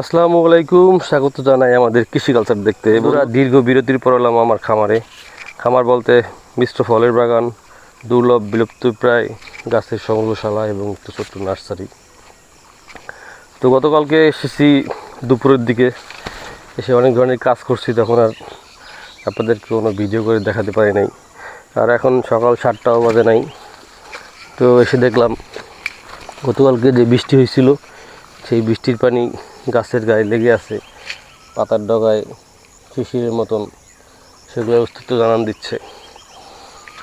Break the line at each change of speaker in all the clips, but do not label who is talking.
আসসালামু আলাইকুম। স্বাগত জানাই আমাদের কৃষি কালচার দেখতে। পুরা দীর্ঘ বিরতির পর এলাম আমার খামারে। খামার বলতে মিশ্র ফলের বাগান দুর্লভ বিলুপ্ত প্রায় গাছের সংগ্রহশালা এবং একটু ছোট্ট নার্সারি। তো গতকালকে এসেছি দুপুরের দিকে। এসে অনেক ধরনের কাজ করছি তখন আর আপনাদেরকে কোনো ভিডিও করে দেখাতে পারি নাই। আর এখন সকাল সাতটাও বাজে নাই। তো এসে দেখলাম গতকালকে যে বৃষ্টি হয়েছিল সেই বৃষ্টির পানি গাছের গায়ে লেগে আছে, পাতার ডগায় শিশিরের মতন, সেগুলো অস্তিত্ব জানান দিচ্ছে।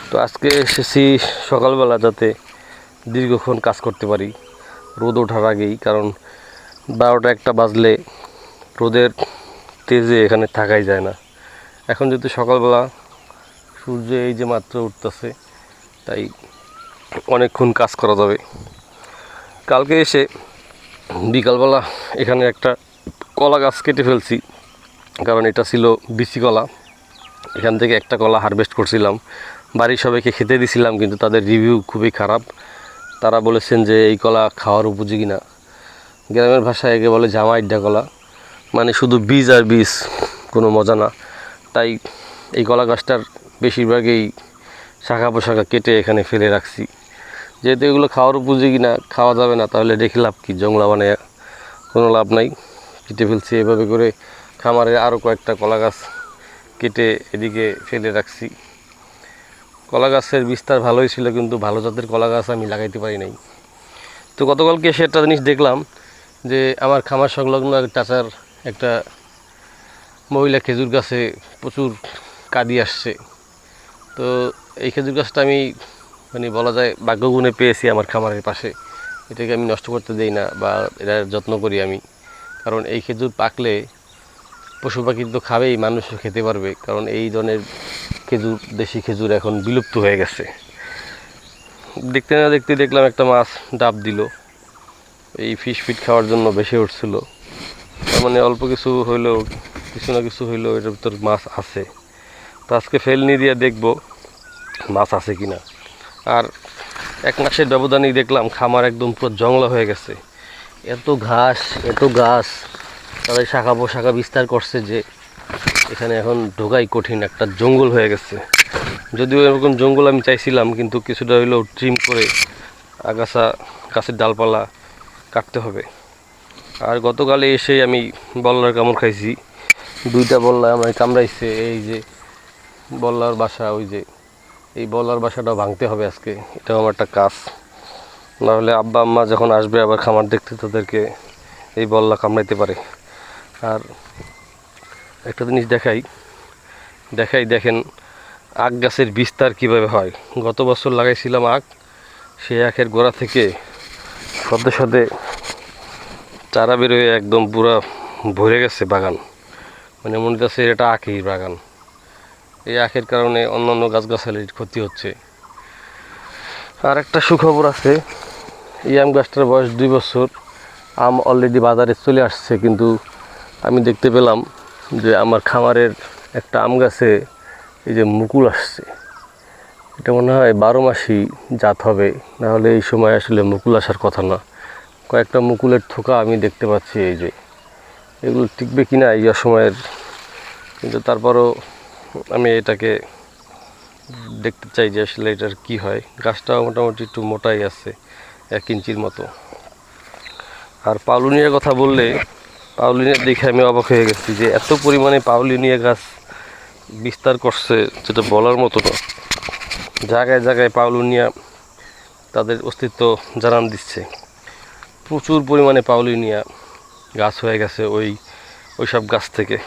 তো আজকে এসেছি সকালবেলা যাতে দীর্ঘক্ষণ কাজ করতে পারি, রোদ ওঠার আগেই, কারণ বারোটা একটা বাজলে রোদের তেজে এখানে থাকাই যায় না। এখন যেহেতু সকালবেলা সূর্য এই যে মাত্র উঠতেছে, তাই অনেকক্ষণ কাজ করা যাবে। কালকে এসে বিকালবেলা এখানে একটা কলা গাছ কেটে ফেলছি, কারণ এটা ছিল বিসি কলা। এখান থেকে একটা কলা হারভেস্ট করছিলাম। বাড়ির সবাইকে খেতে দিছিলাম, কিন্তু তাদের রিভিউ খুবই খারাপ। তারা বলেছেন যে এই কলা খাওয়ার উপযোগী না। গ্রামের ভাষায় একে বলে জামাইডা কলা। মানে শুধু বীজ আর বীজ, কোনো মজা না। তাই এই কলা গাছটার বেশিরভাগই শাখা পোশাখা কেটে এখানে ফেলে রাখছি। যেহেতু এগুলো খাওয়ার উপযোগী না খাওয়া যাবে না, তাহলে রেখে লাভ কি? জংলা বানায় কোনো লাভ নাই। কেটে ফেলছি, এভাবে করে খামারে আরও কয়েকটা কলা গাছ কেটে এদিকে ফেলে রাখছি। কলা গাছের বিস্তার ভালোই ছিল, কিন্তু ভালো জাতের কলা গাছ আমি লাগাইতে পারি নাই। তো গতকালকে এসে একটা জিনিস দেখলাম যে আমার খামার সংলগ্ন চাচার একটা মহিলা খেজুর গাছে প্রচুর কাদি আসছে। তো এই খেজুর গাছটা আমি মানে বলা যায় ভাগ্যগুণে পেয়েছি আমার খামারের পাশে। এটাকে আমি নষ্ট করতে দেই না বা এটার যত্ন করি আমি। কারণ এই খেজুর পাকলে পশু পাখি তো খাবেই, মানুষও খেতে পারবে। কারণ এই ধরনের খেজুর, দেশি খেজুর এখন বিলুপ্ত হয়ে গেছে। দেখতে না দেখতে দেখলাম একটা মাছ ডাব দিল। এই ফিশ ফিট খাওয়ার জন্য বেশি উঠছিল। তার মানে অল্প কিছু হইলেও, কিছু না কিছু হইলেও এটার ভিতর মাছ আছে। তো আজকে ফেলনি দিয়ে দেখব মাছ আছে কি না আর এক মাসের ব্যবধানেই দেখলাম খামার একদম পুরো জংলা হয়ে গেছে। এত ঘাস, এত গাছ। তাদের শাখা পোশাখা বিস্তার করছে যে এখানে এখন ঢোকাই কঠিন একটা জঙ্গল হয়ে গেছে। যদিও এরকম জঙ্গল আমি চাইছিলাম, কিন্তু কিছুটা হইলেও ট্রিম করে আগাছা, গাছের ডালপালা কাটতে হবে। আর গতকালে এসে আমি বল্লার কামড় খাইছি। দুইটা বল্লা আমার কামড়াইছে, এই যে বল্লার বাসা, ওই যে এই বলার বাসাটা ভাঙতে হবে আজকে। এটাও আমার একটা কাজ। নাহলে আব্বা আম্মা যখন আসবে আবার খামার দেখতে তাদেরকে এই বল্লা কামড়াইতে পারে। আর একটা জিনিস দেখাই। দেখাই, দেখেন, আখ গাছের বিস্তার কীভাবে হয়। গত বছর লাগাইছিলাম আখ, সেই আখের গোড়া থেকে সদ্য সদ্যে চারা বেরোয় একদম পুরা ভরে গেছে বাগান। মানে মনে হচ্ছে এটা আখের বাগান। এই আখের কারণে অন্যান্য গাছগাছালির ক্ষতি হচ্ছে। আর একটা সুখবর আছে এই আম গাছটার বয়স দুই বছর, আম অলরেডি বাজারে চলে আসছে, কিন্তু আমি দেখতে পেলাম যে আমার খামারের একটা আম গাছে এই যে মুকুল আসছে। এটা মনে হয় বারো মাসই জাত হবে নাহলে এই সময় আসলে মুকুল আসার কথা না। কয়েকটা মুকুলের থোকা আমি দেখতে পাচ্ছি এই যে। এগুলো টিকবে কি না এই অসময়ের, কিন্তু তারপরও আমি এটাকে দেখতে চাই যে আসলে এটার কি হয়। গাছটাও মোটামুটি একটু মোটাই আছে, এক ইঞ্চির মতো। আর পাউলুনিয়ার কথা বললে পাউলিনিয়া দেখে আমি অবাক হয়ে গেছি যে এত পরিমাণে পাউলিনিয়া গাছ বিস্তার করছে যেটা বলার মতো না। জায়গায় জায়গায় পাউলুনিয়া তাদের অস্তিত্ব জানান দিচ্ছে। প্রচুর পরিমাণে পাউলিনিয়া গাছ হয়ে গেছে ওই, ওইসব গাছ থেকে।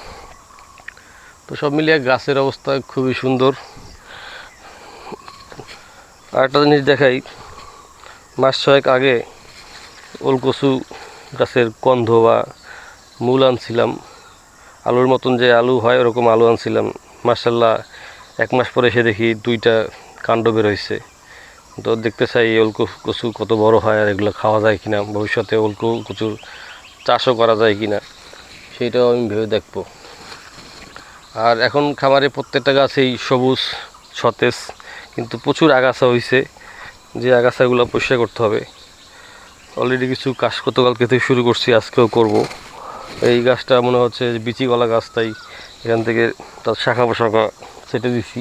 তো সব মিলিয়ে গাছের অবস্থা খুবই সুন্দর। আর একটা জিনিস দেখাই, মাস ছয়েক আগে ওলকচু গাছের কন্ধ বা মূল আনছিলাম। আলুর মতন যে আলু হয়, ওরকম আলু আনছিলাম। মার্শাল্লাহ এক মাস পরে এসে দেখি দুইটা কাণ্ড বের হয়েছে। তো দেখতে চাই এই কচু কত বড় হয় আর এগুলো খাওয়া যায় কিনা, ভবিষ্যতে ওলকো কচুর চাষও করা যায় কিনা, সেইটাও আমি ভেবে দেখব। আর এখন খামারে প্রত্যেকটা গাছেই সবুজ, সতেজ, কিন্তু প্রচুর আগাছা হয়েছে যে আগাছাগুলো পরিষ্কার করতে হবে। অলরেডি কিছু কাজ গতকালকে থেকে শুরু করছি, আজকেও করব। এই গাছটা মনে হচ্ছে বিচি কলা গাছ, তাই এখান থেকে তার শাখা পোশাখা ছেটে দিছি।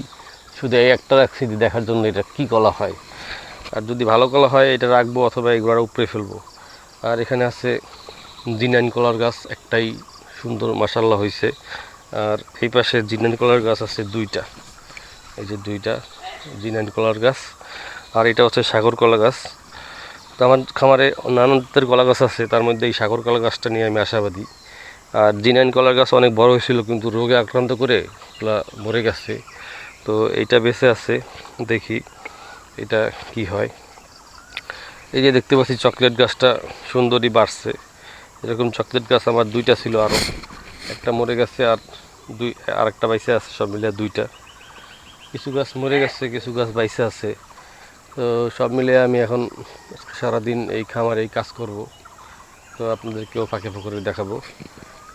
শুধু এই একটা রাখছি দেখার জন্য এটা কি কলা হয়। আর যদি ভালো কলা হয়, এটা রাখব অথবা এই গোড়া উপরে ফেলব। আর এখানে আছে দিনাইন কলার গাছ, একটাই সুন্দর মাসাল্লা হয়েছে আর এই পাশে জিনাইন কলার গাছ আছে দুইটা। এই যে দুইটা জিনাইন কলার গাছ। আর এটা হচ্ছে সাগর কলা গাছ। তো আমার খামারে নানান জাতের কলা গাছ আছে, তার মধ্যে এই সাগর কলা গাছটা নিয়ে আমি আশাবাদী। আর জিনাইন কলার গাছ অনেক বড় হয়েছিল, কিন্তু রোগে আক্রান্ত করে মরে গেছে। তো এইটা বেঁচে আছে, দেখি এটা কি হয়। এই যে দেখতে পাচ্ছি চকলেট গাছটা সুন্দরই বাড়ছে। এরকম চকলেট গাছ আমার দুইটা ছিল আরও একটা মরে গেছে আর দুই আর একটা বাইসে আছে, সব মিলিয়ে দুইটা। কিছু গাছ মরে গেছে, কিছু গাছ বাইসে আছে। তো সব মিলিয়ে আমি এখন সারাদিন এই খামার এই কাজ করব। তো আপনাদেরকেও ফাঁকে ফুকরে দেখাবো।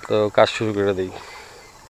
তো কাজ শুরু করে দিই।